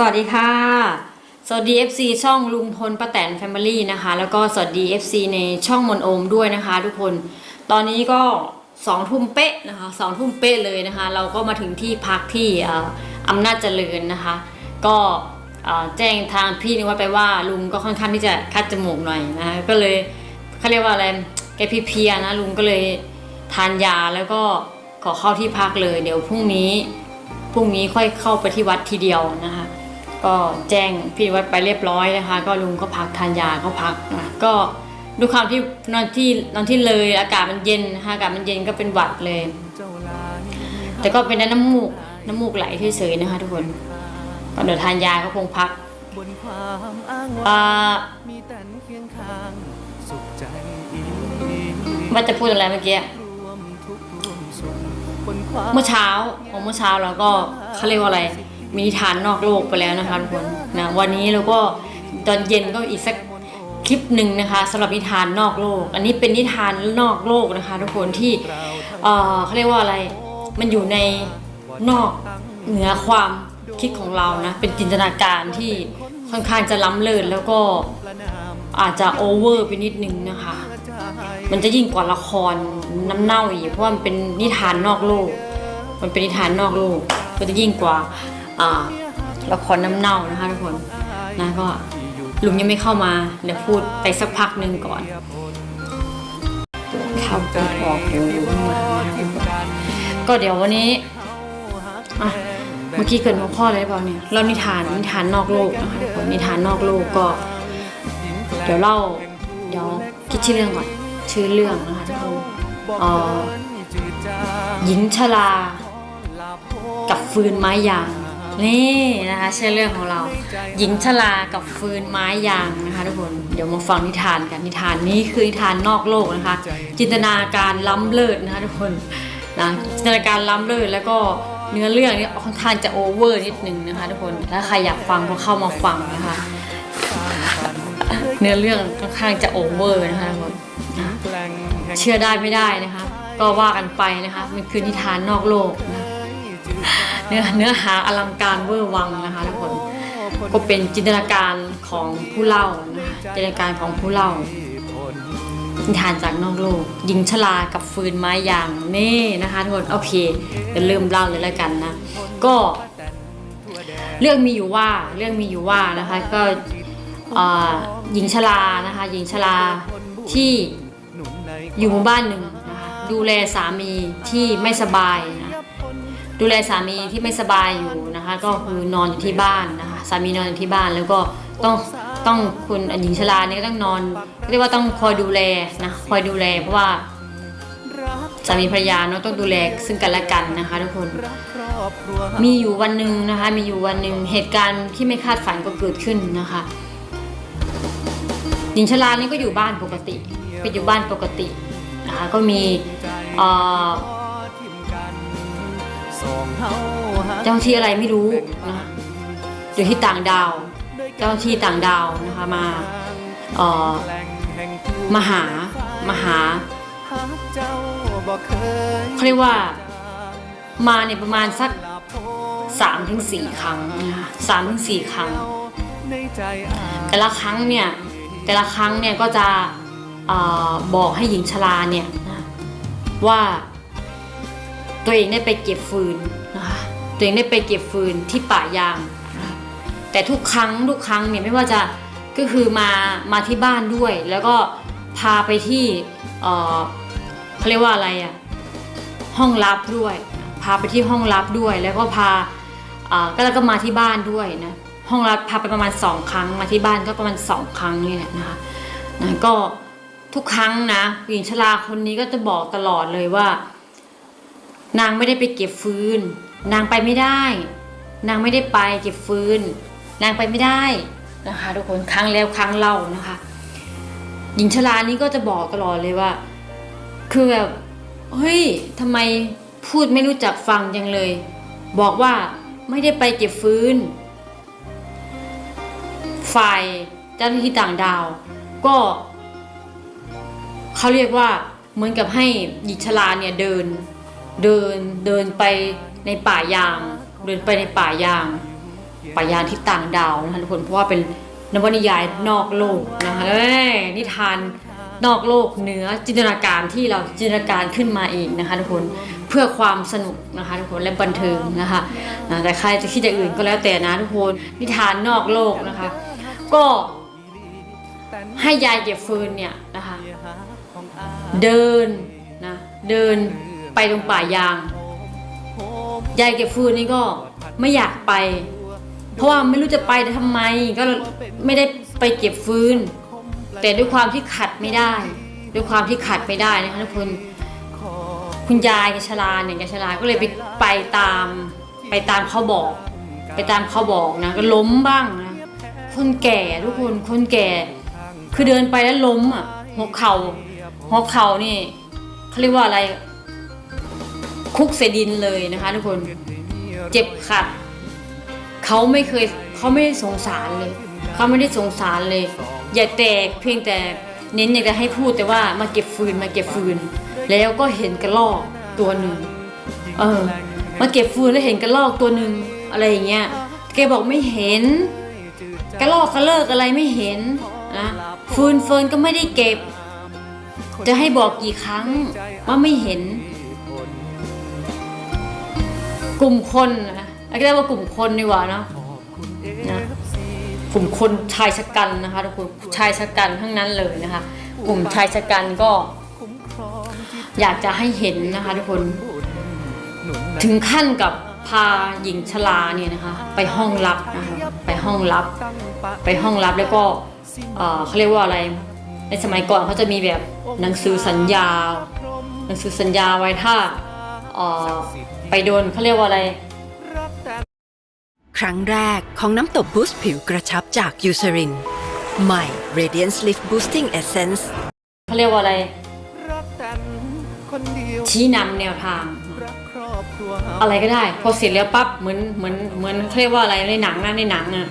สวัสดีค่ะ สวัสดี FC ช่องลุงพลป้าแตนแฟมิลี่นะคะ แล้วก็สวัสดี FC ในช่องมนโอมด้วยนะคะ ทุกคน ตอนนี้ก็สองทุ่มเป๊ะนะคะสองทุ่มเป๊ะเลยนะคะ เราก็มาถึงที่พักที่อำนาจเจริญนะคะ ก็แจ้งทางพี่นิวัฒไปว่าลุงก็ค่อนข้างที่จะคัดจมูกหน่อยนะคะก็เลยเขาเรียกว่าอะไรแกเพียนะลุงก็เลยทานยาแล้วก็ขอเข้าที่พักเลย เดี๋ยวพรุ่งนี้พรุ่งนี้ค่อยเข้าไปที่วัดทีเดียวนะคะ ก็แจ้งพี่วัดไปเรียบร้อยนะคะ ก็ลุงก็พักทานยาก็พักนะก็ด้วยความที่นอนที่นอนที่เลยอากาศมันเย็นนะคะอากาศมันเย็นก็เป็นหวัดเลย แต่ก็เป็นน้ำมูกน้ำมูกไหลเฉยๆนะคะ ทุกคนก็เดี๋ยวทานยาก็คงพักบนความอ้างอ่าว้างมีแต่เคียงข้างสุขใจอีกว่าจะพูดอะไรเมื่อกี้รวมทุกข์รวมสุขบนความเมื่อเช้าของเมื่อเช้าเราก็เขาเรียกว่าอะไร มีนิทานนอกโลกไปแล้วนะคะทุกคนนะวันนี้เราก็ตอนเย็นก็อีกสักคลิปหนึ่งนะคะสำหรับนิทานนอกโลก อันนี้เป็นนิทานนอกโลกนะคะ ทุกคนที่เออเขาเรียกว่าอะไรมันอยู่ในนอกเหนือความคิดของเรานะเป็นจินตนาการที่ค่อนข้างจะล้ำเลิศแล้วก็อาจจะโอเวอร์ไปนิดนึงนะคะ มันจะยิ่งกว่าละครน้ำเน่าอีกเพราะว่ามันเป็นนิทานนอกโลก มันเป็นนิทานนอกโลกก็จะยิ่งกว่า ละครน้ำเน่านะคะทุกคนนะก็ลุงยังไม่เข้ามาเดี๋ยวพูดไปสักพักหนึ่งก่อนเข้าพูดออกเดี๋ยวลุงมาก็เดี๋ยววันนี้อะเมื่อกี้เกิดหัวข้ออะไรเปล่าเนี่ยเรานิทานนิทานนอกโลกนะคะทุกคนนิทานนอกโลกก็ เดี๋ยวเล่าเดี๋ยวคิดชื่อเรื่องก่อนชื่อเรื่องนะคะทุกคนอ่อหญิงชรากับฟืนไม้ยาง นี่นะคะชื่อเรื่องของเรา หญิงชรากับฟืนไม้ยางนะคะทุกคนเดี๋ยวมาฟังนิทานกันนิทานนี้คือนิทานนอกโลกนะคะ จินตนาการล้ำเลิศนะคะทุกคนนะจินตนาการล้ำเลิศแล้วก็เนื้อเรื่องนี่ค่อนข้างจะโอเวอร์นิดนึงนะคะทุกคนถ้าใครอยากฟังก็เข้ามาฟังนะคะ เนื้อเรื่องค่อนข้างจะโอเวอร์นะคะทุกคนเชื่อได้ไม่ได้นะคะ ก็ว่ากันไปนะคะมันคือนิทานนอกโลกนะ เนื้อเนื้อหาอลังการเวอร์วังนะคะทุกคนก็เป็นจินตนาการของผู้เล่านะคะจินตนาการของผู้เล่านิทานจากนอกโลกหญิงชรากับฟืนไม้ยางนี่นะคะทุกคนโอเคเดี๋ยวเริ่มเล่าเลยแล้วกันนะก็เรื่องมีอยู่ว่าเรื่องมีอยู่ว่านะคะก็อ่าหญิงชรานะคะหญิงชราที่อยู่หมู่บ้านหนึ่งนะคะดูแลสามีที่ไม่สบายนะ ดูแลสามีที่ไม่สบายอยู่นะคะ ก็คือนอนอยู่ที่บ้านนะคะสามีนอนอยู่ที่บ้านแล้วก็ต้องต้องคุณหญิงชราเนี่ยต้องนอน เรียกว่าต้องคอยดูแลนะคอยดูแล เพราะว่าสามีภรรยาเนาะต้องดูแลซึ่งกันและกันนะคะ ทุกคน มีอยู่วันหนึ่งนะคะ มีอยู่วันหนึ่งเหตุการณ์ที่ไม่คาดฝันก็เกิดขึ้นนะคะหญิงชรานี่ก็อยู่บ้านปกติก็อยู่บ้านปกตินะคะก็มีเอ่อ เจ้าหน้าที่อะไรไม่รู้นะคะอยู่ที่ต่างดาว เจ้าหน้าที่ต่างดาวนะคะมาเอ่อมาหามาหาเขาเรียกว่ามาเนี่ยประมาณสักสามถึงสี่ครั้งนะคะสามถึงสี่ครั้ง แต่ละครั้งเนี่ย แต่ละครั้งเนี่ยก็จะเออบอกให้หญิงชราเนี่ยนะว่า ตัวเองได้ไปเก็บฟืนนะคะตัวเองได้ไปเก็บฟืนที่ป่ายาง แต่ทุกครั้งทุกครั้งเนี่ยไม่ว่าจะก็คือมามาที่บ้านด้วย แล้วก็พาไปที่เขาเรียกว่าอะไรอะห้องลับด้วย พาไปที่ห้องลับด้วย แล้วก็พาก็แล้วก็มาที่บ้านด้วยนะห้องรับพาไปประมาณสองครั้งมาที่บ้านก็ประมาณสองครั้งนี่แหละนะคะนะก็ทุกครั้งนะหญิงชราคนนี้ก็จะบอกตลอดเลยว่า นางไม่ได้ไปเก็บฟืน นางไปไม่ได้ นางไม่ได้ไปเก็บฟืน นางไปไม่ได้นะคะทุกคนครั้งแล้วครั้งเล่านะคะ หญิงชรานี้ก็จะบอกตลอดเลยว่า คือแบบเฮ้ยทำไมพูดไม่รู้จักฟังจังเลย บอกว่าไม่ได้ไปเก็บฟืนฝ่ายเจ้าหน้าที่ต่างดาว ก็เขาเรียกว่าเหมือนกับให้หญิงชราเนี่ยเดิน เดินเดินไปในป่ายาง เดินไปในป่ายาง ป่ายางที่ต่างดาวนะคะทุกคนเพราะว่าเป็นนวนิยายนอกโลกนะคะนิทานนอกโลกเหนือจินตนาการที่เราจินตนาการขึ้นมาเองนะคะทุกคนเพื่อความสนุกนะคะทุกคนและบันเทิงนะคะแต่ใครจะคิดอย่างอื่นก็แล้วแต่นะทุกคนนิทานนอกโลกนะคะ ก็ให้ยายเก็บฟืนเนี่ยนะคะ เดินนะเดิน ไปตรงป่ายาง ยายเก็บฟืนนี่ก็ไม่อยากไป เพราะว่าไม่รู้จะไปทำไม ก็ไม่ได้ไปเก็บฟืน แต่ด้วยความที่ขัดไม่ได้ ด้วยความที่ขัดไม่ได้นะคะทุกคนคุณยายแกชราเนี่ยแกชราก็เลยไปไปตามไปตามเขาบอก ไปตามเขาบอกนะก็ล้มบ้างนะคนแก่ทุกคนคนแก่ คือเดินไปแล้วล้มอะหัวเข่าหัวเข่านี่เขาเรียกว่าอะไร คุกเสดินเลยนะคะทุกคนเจ็บขัดเขาไม่เคยเขาไม่ได้สงสารเลยเขาไม่ได้สงสารเลย อย่าแต่เพียงแต่เน้นอยากจะให้พูดแต่ว่ามาเก็บฟืนมาเก็บฟืน แล้วก็เห็นกระรอกตัวหนึ่งเออมาเก็บฟืนแล้วเห็นกระรอกตัวหนึ่งอะไรอย่างเงี้ยแกบอกไม่เห็นกระลอกกระเลิกอะไรไม่เห็นนะฟืนเฟินก็ไม่ได้เก็บ จะให้บอกกี่ครั้งว่าไม่เห็น กลุ่มคนนะเรียกว่ากลุ่มคนดีกว่าเนอะนะกลุ่มคนชายชะกันนะคะทุกคนชายชะกันทั้งนั้นเลยนะคะ กลุ่มชายชะกันก็ อยากจะให้เห็นนะคะทุกคน ถึงขั้นกับพาหญิงชราเนี่ยนะคะ ไปห้องลับนะคะไปห้องลับ ไปห้องลับแล้วก็เอ่อเขาเรียกว่าอะไร ในสมัยก่อนเขาจะมีแบบหนังสือสัญญา หนังสือสัญญาไว้ถ้าเอ่อ ไปโดนเขาเรียกว่าอะไร ครั้งแรกของน้ำตบบูสต์ผิวกระชับจากยูซ r รินใหม่ Radiance Lift Boosting Essence เขาเรียกว่าอะไรรักกันคนเดียวชี้นำแนวทางรักครอบครัวอะไรก็ได้ พอเสร็จแล้วปั๊บเหมือนเหมือนเหมือนเขาเรียกว่าอะไรในหนังนะในหนังอะ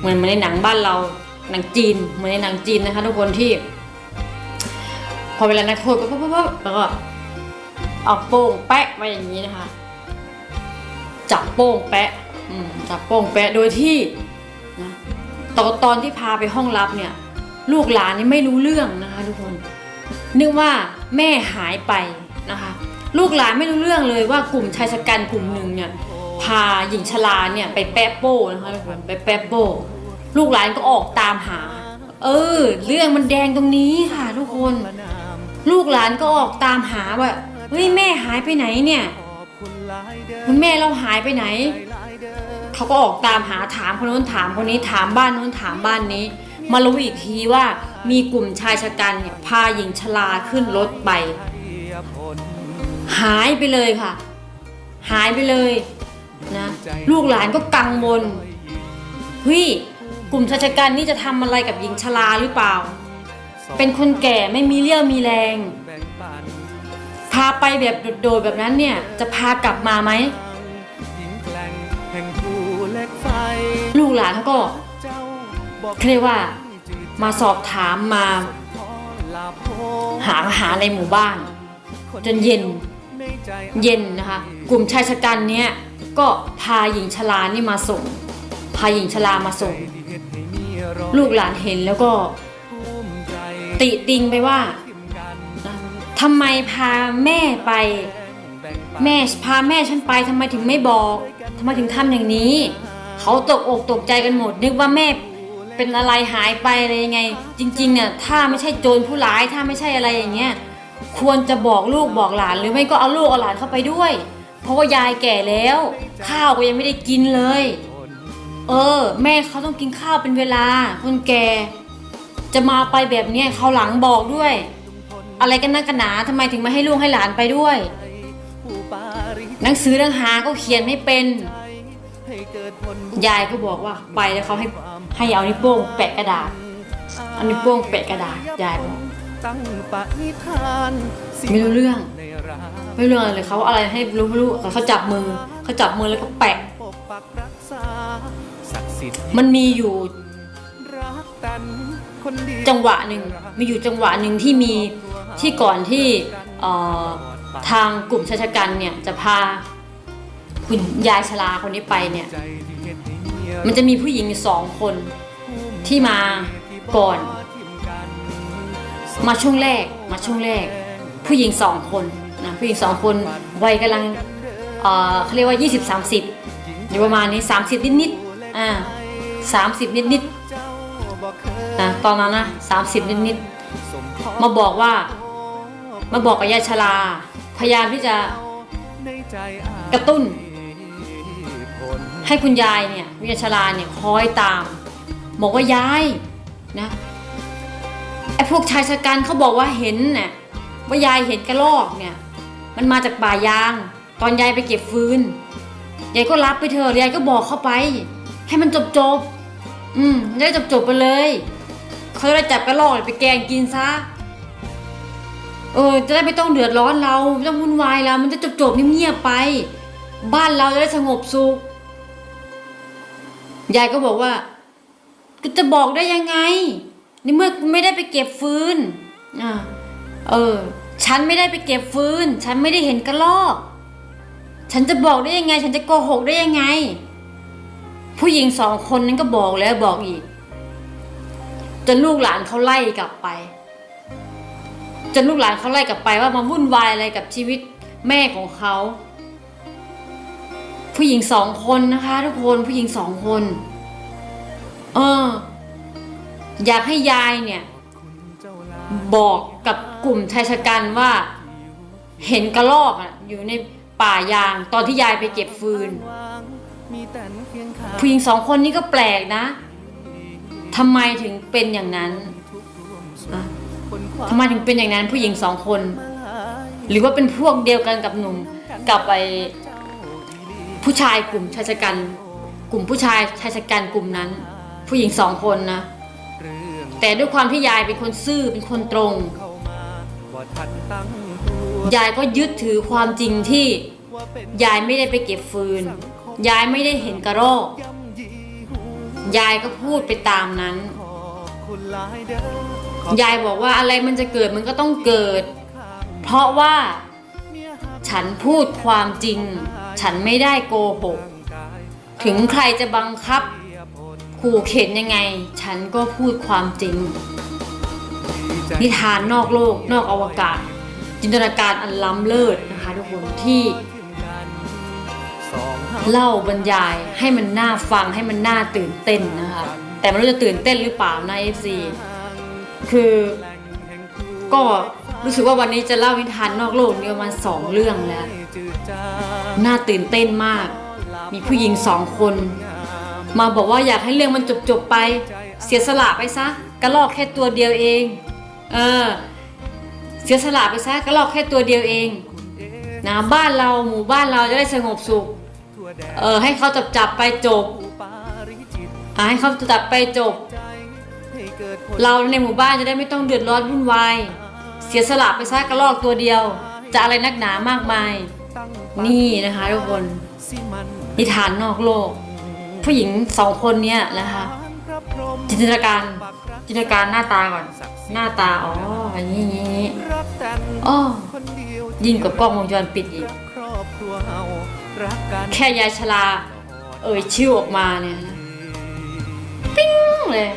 เหมือนเหมือนในหนังบ้านเราหนังจีน เหมือนในหนังจีนนะคะ ทุกคนที่ พอเวลานักโทษก็ปั๊บปั๊บปั๊บแล้วก็เอาโป้งแปะมาอย่างนี้นะคะ จับโป้งแปะจับโป้งแปะโดยที่นะตอนตอนที่พาไปห้องลับเนี่ย ลูกหลานนี่ไม่รู้เรื่องนะคะทุกคนนึกว่าแม่หายไปนะคะ ลูกหลานไม่รู้เรื่องเลยว่ากลุ่มชายชะกันกลุ่มหนึ่งเนี่ยพาหญิงชราเนี่ยไปแปะโป้นะคะทุกคนไปแปะโป้ลูกหลานก็ออกตามหา เออ เรื่องมันแดงตรงนี้ค่ะ ทุกคน ลูกหลานก็ออกตามหาว่าเฮ้ยแม่หายไปไหนเนี่ย คุณหลายเด้อแม่เราหายไปไหนหลายเด้อเขาก็ออกตามหาถามคนนู้นถามคนนี้ถามบ้านนู้นถามบ้านนี้ มารู้อีกทีว่ามีกลุ่มชายชะกันเนี่ยพาหญิงชราขึ้นรถไปเทียบผลหายไปเลยค่ะ หายไปเลยนะลูกหลานก็กังวลเฮ้ยกลุ่มชายชะกันนี่จะทำอะไรกับหญิงชราหรือเปล่า เป็นคนแก่ไม่มีเรี่ยวมีแรงแบ่งปัน พาไปแบบโดดๆแบบนั้นเนี่ย จะพากลับมาไหม ลูกหลานเขาก็เรียกว่ามาสอบถามมา หาหาในหมู่บ้าน จนเย็นเย็นนะคะ กลุ่มชายชะกันเนี่ยก็พาหญิงชรานี่มาส่ง พาหญิงชรามาส่ง ลูกหลานเห็นแล้วก็ ติติงไปว่า ทำไมพาแม่ไปแบ่งปันแม่พาแม่ฉันไปทำไมถึงไม่บอกทำไมถึงทำอย่างนี้ เขาตกอกตกใจกันหมด นึกว่าแม่เป็นอะไรหายไปอะไรยังไง จริงๆเนี่ยถ้าไม่ใช่โจรผู้ร้ายถ้าไม่ใช่อะไรอย่างเงี้ยควรจะบอกลูกบอกหลานหรือไม่ก็เอาลูกเอาหลานเข้าไปด้วย เพราะว่ายายแก่แล้ว ข้าวก็ยังไม่ได้กินเลย เออ แม่เขาต้องกินข้าวเป็นเวลา คนแก่ จะมาไปแบบเนี้ยเขาหลังบอกด้วย อะไรกันนักกันหนาทำไมถึงไม่ให้ลูกให้หลานไปด้วย หนังสือหนังหาก็เขียนไม่เป็นให้เกิดผลยายก็บอกว่าไปแล้วเขาให้ให้เอานิ้วโป้งแปะกระดาษเอานิ้วโป้งแปะกระดาษยายบอกไม่รู้เรื่อง ไม่รู้อะไรเลยเขาอะไรให้รู้ไม่รู้เขาจับมือเขาจับมือแล้วก็แปะมันมีอยู่จังหวะหนึ่งมีอยู่จังหวะหนึ่งที่มี ที่ก่อนที่ทางกลุ่มชายชะกันเนี่ยจะพาคุณยายชราคนนี้ไปเนี่ย มันจะมีผู้หญิงสองคนที่มาก่อน มาช่วงแรกมาช่วงแรก ผู้หญิงสองคนนะผู้หญิงสองคนวัยกำลังเเขาเรียกว่า 20 30 อยู่ประมาณนี้ 30 นิดนิดอ่า30นิดนิดนะตอนนั้นนะ30นิดนิดมาบอกว่า มาบอกกับยายชราพยายามที่จะกระตุ้น ให้คุณยายเนี่ยวิยาชราเนี่ยคอยตาม บอกว่ายายนะไอ้พวกชายชะกันเขาบอกว่าเห็นน่ะว่ายายเห็นกระรอกเนี่ย มันมาจากป่ายาง ตอนยายไปเก็บฟืนยายก็รับไปเถอะยายก็บอกเข้าไป ให้มันจบจบอืมได้จบจบไปเลยเขาจะได้จับกระรอกไปแกงกินซะ เออ จะได้ไม่ต้องเดือดร้อนเราไม่ต้องวุ่นวายเรา มันจะจบจบเงียบๆไป บ้านเราจะได้สงบสุข ยายก็บอกว่าก็จะบอกได้ยังไง ในเมื่อไม่ได้ไปเก็บฟืนอ่าเออ ฉันไม่ได้ไปเก็บฟืน ฉันไม่ได้เห็นกระลอก ฉันจะบอกได้ยังไง ฉันจะโกหกได้ยังไง ผู้หญิงสองคนนั้นก็บอกแล้วบอกอีกจนลูกหลานเขาไล่กลับไป จนลูกหลานเขาไล่กลับไปว่ามาวุ่นวายอะไรกับชีวิตแม่ของเขา ผู้หญิงสองคนนะคะ ทุกคนผู้หญิงสองคน เออ อยากให้ยายเนี่ย บอกกับกลุ่มชายชะกันว่า เห็นกระรอกอะอยู่ในป่ายาง ตอนที่ยายไปเก็บฟืน ผู้หญิงสองคนนี้ก็แปลกนะทำไมถึงเป็นอย่างนั้นอะ ทำไมถึงเป็นอย่างนั้นผู้หญิงสองคน หรือว่าเป็นพวกเดียวกันกับหนุ่มกับไอผู้ชายกลุ่มชายชะกัน กลุ่มผู้ชายชายชะกันกลุ่มนั้น ผู้หญิงสองคนนะ แต่ด้วยความที่ยายเป็นคนซื่อเป็นคนตรง ยายก็ยึดถือความจริงที่ยายไม่ได้ไปเก็บฟืน ยายไม่ได้เห็นกระรอกยายก็พูดไปตามนั้น ยายบอกว่าอะไรมันจะเกิดมันก็ต้องเกิด เพราะว่า ฉันพูดความจริง ฉันไม่ได้โกหก ถึงใครจะบังคับ ขู่เข็นยังไง ฉันก็พูดความจริง นิทานนอกโลก นอกอวกาศ จินตนาการอันล้ำเลิศนะคะทุกคนที่เล่าบรรยายให้มันน่าฟังให้มันน่าตื่นเต้นนะคะ แต่ไม่รู้จะตื่นเต้นหรือเปล่านะ FC คือก็รู้สึกว่าวันนี้จะเล่านิทานนอกโลกนี่ประมาณสองเรื่องแล้ว น่าตื่นเต้นมาก มีผู้หญิงสองคน มาบอกว่าอยากให้เรื่องมันจบจบๆไป เสียสละไปซะกระลอกแค่ตัวเดียวเอง เออ เสียสละไปซะกระลอกแค่ตัวเดียวเองนะบ้านเราหมู่บ้านเราจะได้สงบสุข เออให้เขาจับจับไปจบ อให้เขาจับไปจบ เราในหมู่บ้านจะได้ไม่ต้องเดือดร้อนวุ่นวาย เสียสละไปซะกระลอกตัวเดียว จะอะไรนักหนามากมาย นี่นะคะทุกคนนิทานนอกโลก ผู้หญิงสองคนเนี้ยนะคะ จินตนาการจินตนาการหน้าตาก่อน หน้าตา อ๋ออย่างนี้อย่างนี้อ๋อยิ่งกว่ากล้องวงจรปิดอีกแค่ยายชลา เอ่ยชื่อออกมาเนี่ยนะ ปิ้งเลย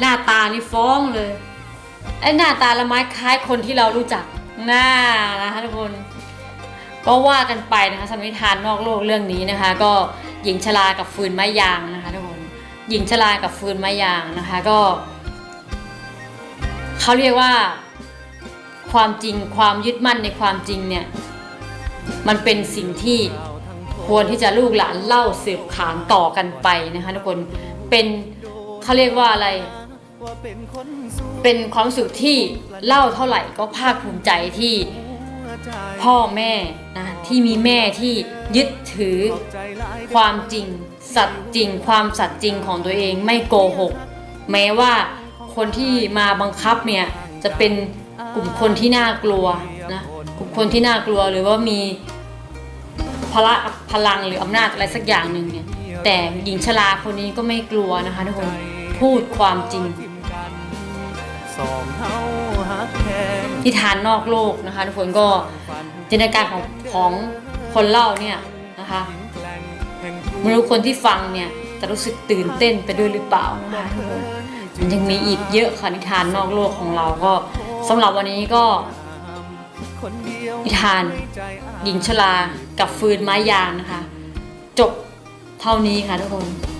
หน้าตานี่ฟ้องเลยไอ้หน้าตาละไม้คล้ายคนที่เรารู้จักหน้านะคะทุกคนก็ว่ากันไปนะคะสำหรับนิทานนอกโลกเรื่องนี้นะคะ ก็หญิงชรากับฟืนไม้ยางนะคะทุกคนหญิงชรากับฟืนไม้ยางนะคะก็เขาเรียกว่าความจริงความยึดมั่นในความจริงเนี่ยมันเป็นสิ่งที่ควรที่จะลูกหลานเล่าสืบขานต่อกันไปนะคะทุกคนเป็น เขาเรียกว่าอะไร เป็นความสึกที่เล่าเท่าไหร่ก็ภาคภูมิใจที่พ่อแม่นะที่มีแม่ที่ยึดถือความจริง สัตย์จริง ความสัตย์จริงของตัวเองไม่โกหก แม้ว่าคนที่มาบังคับเนี่ยจะเป็นกลุ่มคนที่น่ากลัวนะกลุ่มคนที่น่ากลัวหรือว่ามีพละพลังหรืออำนาจอะไรสักอย่างหนึ่งเนี่ยแต่หญิงชราคนนี้ก็ไม่กลัวนะคะทุกคน พูดความจริงสองเฮาฮักแทนนิทานนอกโลกนะคะทุกคนก็จินตนาการของของคนเล่าเนี่ยนะคะไม่รู้คนที่ฟังเนี่ยแต่รู้สึกตื่นเต้นไปด้วยหรือเปล่านะคะทุกคนมันยังมีอีกเยอะค่ะนิทานนอกโลกของเราก็สำหรับวันนี้ก็คนเดียวนิทานหญิงชรากับฟืนไม้ยางนะคะ จบเท่านี้ค่ะทุกคนดีใจ